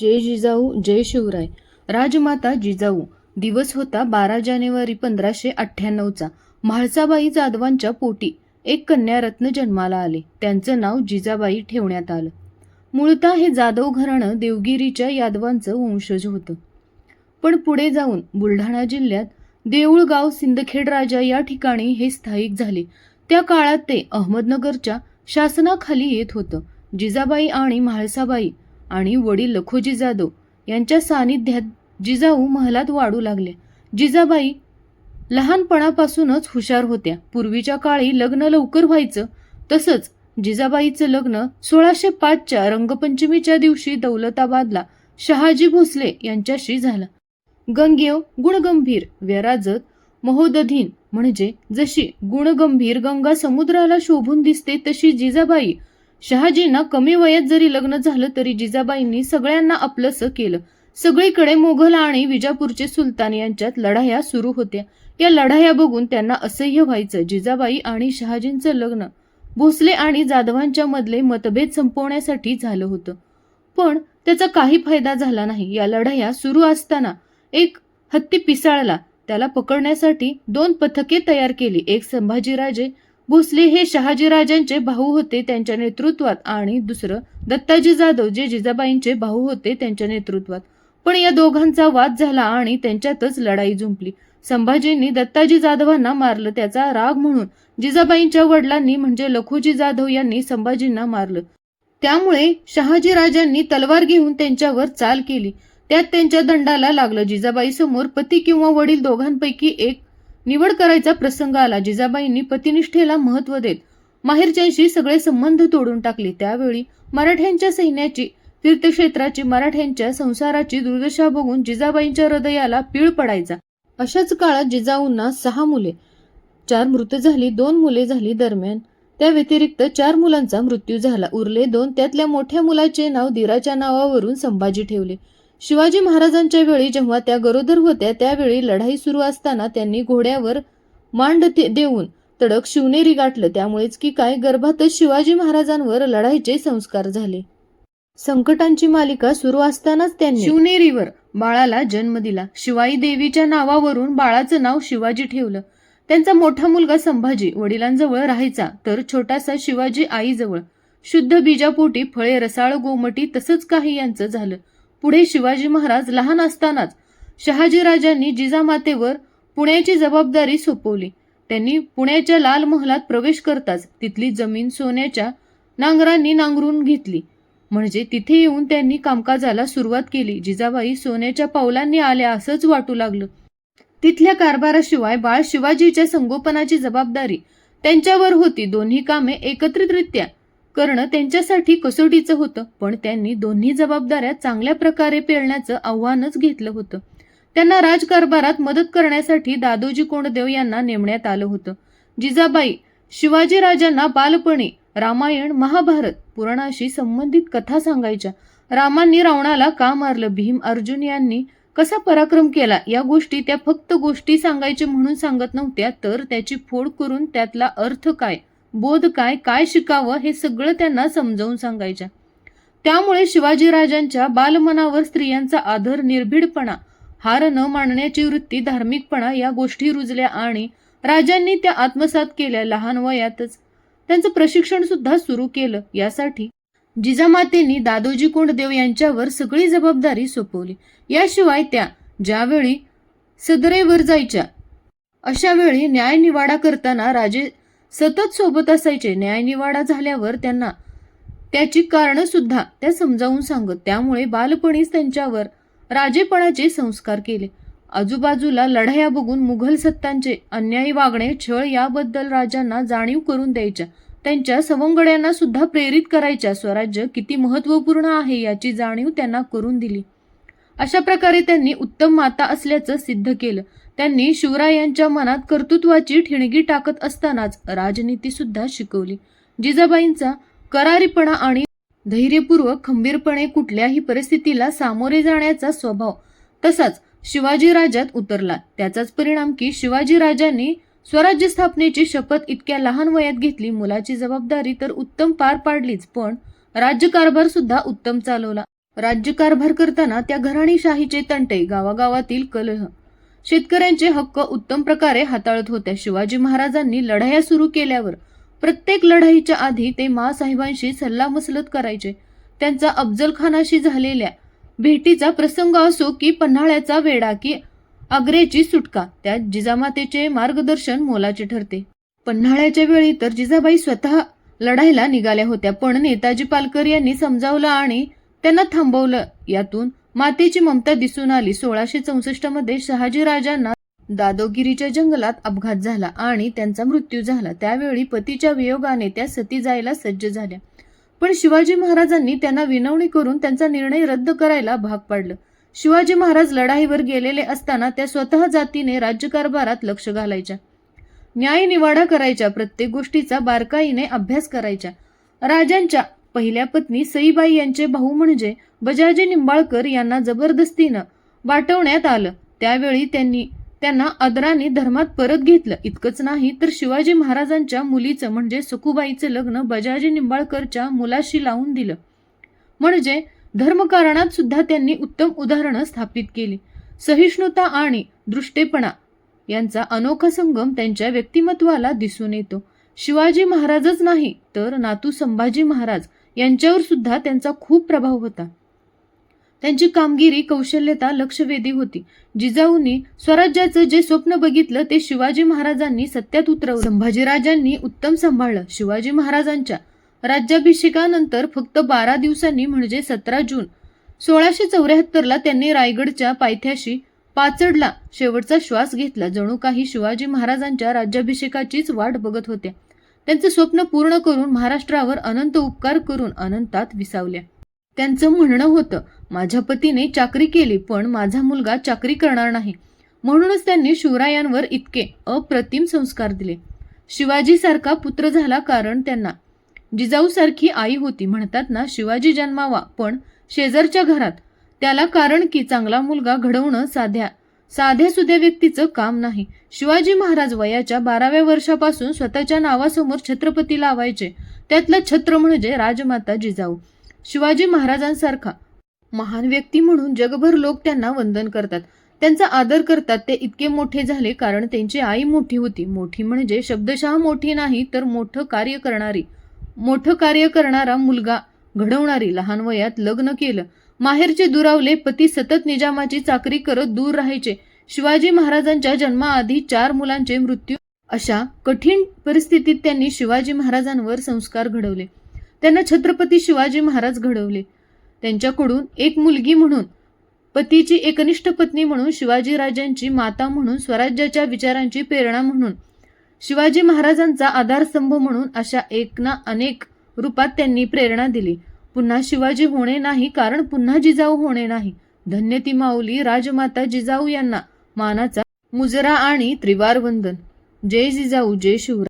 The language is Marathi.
जय जिजाऊ जय शिवराय. राजमाता जिजाऊ. दिवस होता बारा जानेवारी पंधराशे अठ्ठ्याण्णवचा. म्हाळसाबाई जाधवांच्या पोटी. एक कन्यारत्न जन्माला आले. त्यांचं नाव जिजाबाई ठेवण्यात आलं. मुळता हे जाधव घराणं देवगिरीच्या यादवांचं वंशज होतं. पण पुढे जाऊन बुलढाणा जिल्ह्यात देऊळगाव सिंदखेड राजा या ठिकाणी हे स्थायिक झाले. त्या काळात ते अहमदनगरच्या शासनाखाली येत होतं. जिजाबाई आणि म्हाळसाबाई आणि वडील लखोजी जाधव यांच्या सानिध्यात जिजाऊ महालात वाढू लागल्या जिजाबाई लहानपणापासूनच हुशार होत्या. पूर्वीच्या काळी लग्न लवकर व्हायचं तसंच जिजाबाईचं लग्न सोळाशे पाचच्या रंगपंचमीच्या दिवशी दौलताबादला शहाजी भोसले यांच्याशी झालं. गंगेव गुणगंभीर व्यराजत महोदधीन म्हणजे जशी गुणगंभीर गंगा समुद्राला शोभून दिसते तशी जिजाबाई शहाजींना कमी वयात जरी लग्न झालं तरी जिजाबाईंनी सगळ्यांना आपलंसं केलं. सगळीकडे मोघल आणि विजापूरचे सुलतान यांच्यात लढाया सुरू होत्या. या लढाया बघून त्यांना असह्य व्हायचं. जिजाबाई आणि शहाजींचं लग्न भोसले आणि जाधवांच्या मधले मतभेद संपवण्यासाठी झालं होतं. पण त्याचा काही फायदा झाला नाही. या लढाया सुरू असताना एक हत्ती पिसाळला. त्याला पकडण्यासाठी दोन पथके तयार केली. एक संभाजीराजे भोसले हे शहाजीराजांचे भाऊ होते त्यांच्या नेतृत्वात आणि दुसरं दत्ताजी जाधव जे जिजाबाईंचे भाऊ होते त्यांच्या नेतृत्वात. पण या दोघांचा वाद झाला आणि त्यांच्यातच लढाई जुंपली. संभाजींनी दत्ताजी जाधवांना मारलं त्याचा राग म्हणून जिजाबाईंच्या वडिलांनी म्हणजे लखोजी जाधव यांनी संभाजींना मारलं. त्यामुळे शहाजी राजांनी तलवार घेऊन त्यांच्यावर चाल केली. त्यात त्यांच्या दंडाला लागलं. जिजाबाई समोर पती किंवा वडील दोघांपैकी एक निवड करायचा प्रसंग आला. जिजाबाईंनी पतिनिष्ठेला महत्त्व देत माहेरच्यांशी सगळे संबंध तोडून टाकले. त्यावेळी मराठ्यांच्या सैन्याची तीर्थक्षेत्राची मराठ्यांच्या संसाराची दुर्दशा बघून जिजाबाईंच्या हृदयाला पीळ पडायचा. अशाच काळात जिजाऊंना सहा मुले चार मृत झाली दोन मुले झाली दरम्यान. त्या व्यतिरिक्त चार मुलांचा मृत्यू झाला. उरले दोन त्यातल्या मोठ्या मुलाचे नाव दिराच्या नावावरून संभाजी ठेवले. शिवाजी महाराजांच्या वेळी जेव्हा त्या गरोदर होत्या त्यावेळी लढाई सुरू असताना त्यांनी घोड्यावर मांड देऊन तडक शिवनेरी गाठलं त्यामुळेच की काय गर्भातच शिवाजी महाराजांवर लढाईचे संस्कार झाले. संकटांची मालिका सुरू असतानाच त्यांनी शिवनेरीवर बाळाला जन्म दिला. शिवाई देवीच्या नावावरून बाळाचं नाव शिवाजी ठेवलं. त्यांचा मोठा मुलगा संभाजी वडिलांजवळ राहायचा तर छोटासा शिवाजी आईजवळ. शुद्ध बीजापोटी फळे रसाळ गोमटी तसंच काही यांचं झालं. पुढे शिवाजी महाराज लहान असतानाच शहाजीराजांनी जिजामातेवर पुण्याची जबाबदारी सोपवली. त्यांनी पुण्याच्या लाल महलात प्रवेश करताच तिथली जमीन सोन्याच्या नांगरांनी नांगरून घेतली. म्हणजे तिथे येऊन त्यांनी कामकाजाला सुरुवात केली. जिजाबाई सोन्याच्या पावलांनी आल्या असंच वाटू लागलं. तिथल्या कारभाराशिवाय बाळ शिवाजीच्या संगोपनाची जबाबदारी त्यांच्यावर होती. दोन्ही कामे एकत्रितरित्या करणं त्यांच्यासाठी कसोटीचं होतं पण त्यांनी दोन्ही जबाबदाऱ्या चांगल्या प्रकारे पेलण्याचं आव्हानच घेतलं होतं. त्यांना राजकारभारात मदत करण्यासाठी दादोजी कोंडदेव यांना नेमण्यात आलं होतं. जिजाबाई शिवाजीराजांना बालपणी रामायण महाभारत पुराणाशी संबंधित कथा सांगायच्या. रामांनी रावणाला का मारलं? भीम अर्जुन यांनी कसा पराक्रम केला? या गोष्टी त्या फक्त गोष्टी सांगायचे म्हणून सांगत नव्हत्या तर त्याची फोड करून त्यातला अर्थ काय? बोध काय काय शिकावं हे सगळं त्यांना समजावून सांगायच्या. त्यामुळे शिवाजीराजांच्या बालमनावर स्त्रियांचा आदर निर्भीडपणा हार न मानण्याची वृत्ती धार्मिकपणा या गोष्टी रुजल्या आणि राजांनी त्या आत्मसात केल्या लहान वयातच. त्यांचं प्रशिक्षण सुद्धा सुरू केलं. यासाठी जिजामातेंनी दादोजी कोंडदेव यांच्यावर सगळी जबाबदारी सोपवली. याशिवाय त्या ज्यावेळी सदरेवर जायच्या अशा वेळी न्यायनिवाडा करताना राजे सतत सोबत असायचे. न्यायनिवाडा झाल्यावर त्यांना त्याची कारणं सुद्धा त्या समजावून सांगत त्यामुळे बालपणीच त्यांच्यावर राजेपणाचे संस्कार केले. आजूबाजूला लढाया बघून मुघल सत्तांचे अन्यायी वागणे छळ याबद्दल राजांना जाणीव करून द्यायच्या त्यांच्या सवंगड्यांना सुद्धा प्रेरित करायच्या स्वराज्य किती महत्त्वपूर्ण आहे याची जाणीव त्यांना करून दिली. अशा प्रकारे त्यांनी उत्तम माता असल्याचं सिद्ध केलं. त्यांनी शिवरायांच्या मनात कर्तृत्वाची ठिणगी टाकत असतानाच राजनीती सुद्धा शिकवली. जिजाबाईंचा करारीपणा आणि धैर्यपूर्वक खंबीरपणे कुठल्याही परिस्थितीला सामोरे जाण्याचा स्वभाव तसाच शिवाजीराजात उतरला. त्याचाच परिणाम की शिवाजी राजांनी स्वराज्य स्थापनेची शपथ इतक्या लहान वयात घेतली मुलाची जबाबदारी तर उत्तम पार पाडलीच पण राज्यकारभार सुद्धा उत्तम चालवला. राज्यकारभार करताना त्या घराणीशाहीचे तंटे गावागावातील कलह शेतकऱ्यांचे हक्क उत्तम प्रकारे हाताळत होत्या. शिवाजी महाराजांनी लढाया सुरू केल्यावर प्रत्येक लढाईच्या आधी ते मासाहेबांशी सल्लामसलत करायचे. त्यांचा अफजल खानाशी झालेल्या भेटीचा प्रसंग असो की पन्हाळ्याचा वेडा की आग्रेची सुटका त्यात जिजामातेचे मार्गदर्शन मोलाचे ठरते. पन्हाळ्याच्या वेळी तर जिजाबाई स्वतः लढायला निघाल्या होत्या पण नेताजी पालकर यांनी समजावलं आणि त्यांना थांबवलं. यातून मातेची ममता दिसून आली. सोळाशे चौसष्टमध्ये शहाजी राजांना दादोगिरीच्या जंगलात अपघात झाला आणि त्यांचा मृत्यू झाला. त्यावेळी पतीच्या वियोगाने त्या सती जायला सज्ज झाल्या. पण शिवाजी महाराजांनी त्यांना विनवणी करून त्यांचा निर्णय रद्द करायला भाग पाडलं. शिवाजी महाराज लढाईवर गेलेले असताना त्या स्वतः जातीने राज्यकारभारात लक्ष घालायच्या. न्याय निवाडा करायच्या. प्रत्येक गोष्टीचा बारकाईने अभ्यास करायच्या. राजांच्या पहिल्या पत्नी सईबाई यांचे भाऊ म्हणजे बजाजी निंबाळकर यांना जबरदस्तीनं वाटवण्यात आलं. त्यावेळी त्यांनी त्यांना आदराने धर्मात परत घेतलं. इतकंच नाही तर शिवाजी महाराजांच्या मुलीचं म्हणजे सखुबाईचं लग्न बजाजी निंबाळकरच्या मुलाशी लावून दिलं. म्हणजे धर्मकारणात सुद्धा त्यांनी उत्तम उदाहरणं स्थापित केली. सहिष्णुता आणि दृष्टेपणा यांचा अनोखा संगम त्यांच्या व्यक्तिमत्वाला दिसून येतो. शिवाजी महाराजच नाही तर नातू संभाजी महाराज यांच्यावर सुद्धा त्यांचा खूप प्रभाव होता. त्यांची कामगिरी कौशल्यता लक्षवेधी होती. जिजाऊंनी स्वराज्याचं जे स्वप्न बघितलं ते शिवाजी महाराजांनी सत्यात उतरवलं. संभाजीराजांनी उत्तम सांभाळलं. शिवाजी महाराजांच्या राज्याभिषेकानंतर फक्त बारा दिवसांनी म्हणजे सतरा जून सोळाशे चौऱ्याहत्तरला त्यांनी रायगडच्या पायथ्याशी पाचडला शेवटचा श्वास घेतला. जणू काही शिवाजी महाराजांच्या राज्याभिषेकाचीच वाट बघत होत्या. त्यांचं स्वप्न पूर्ण करून महाराष्ट्रावर अनंत उपकार करून अनंतात विसावल्या. त्यांचं म्हणणं होतं माझ्या पतीने चाकरी केली पण माझा मुलगा चाकरी करणार नाही. म्हणूनच त्यांनी शिवरायांवर इतके अप्रतिम संस्कार दिले. शिवाजीसारखा पुत्र झाला कारण त्यांना. जिजाऊसारखी आई होती म्हणतात ना शिवाजी जन्मावा पण शेजारच्या घरात. त्याला कारण की चांगला मुलगा घडवणं साध्या साध्या सुध्या व्यक्तीचं काम नाही. शिवाजी महाराज वयाच्या बाराव्या वर्षापासून स्वतःच्या नावासमोर छत्रपती लावायचे. त्यातलं छत्र म्हणजे राजमाता जिजाऊ. शिवाजी महाराजांसारखा. महान व्यक्ती म्हणून जगभर लोक त्यांना वंदन करतात. त्यांचा आदर करतात. ते इतके मोठे झाले कारण त्यांची आई मोठी होती. मोठी म्हणजे शब्दशः मोठी नाही तर मोठं कार्य करणारी. मोठं कार्य करणारा मुलगा घडवणारी. लहान वयात लग्न केलं. माहेरचे दुरावले पती सतत निजामाची चाकरी करत दूर राहायचे. शिवाजी महाराजांच्या जन्माआधी चार मुलांचे मृत्यू. अशा कठीण परिस्थितीत त्यांनी शिवाजी महाराजांवर संस्कार घडवले. त्यांना छत्रपती शिवाजी महाराज घडवले. त्यांच्याकडून एक मुलगी म्हणून पतीची एकनिष्ठ पत्नी म्हणून शिवाजी राजांची माता म्हणून स्वराज्याच्या विचारांची प्रेरणा म्हणून शिवाजी महाराजांचा आधारस्तंभ म्हणून अशा एक ना अनेक रूपात त्यांनी प्रेरणा दिली. पुन्हा शिवाजी होणे नाही कारण पुन्हा जिजाऊ होणे नाही. धन्य ती माऊली राजमाता जिजाऊ यांना मानाचा मुजरा आणि त्रिवार वंदन. जय जिजाऊ जय शिवराय.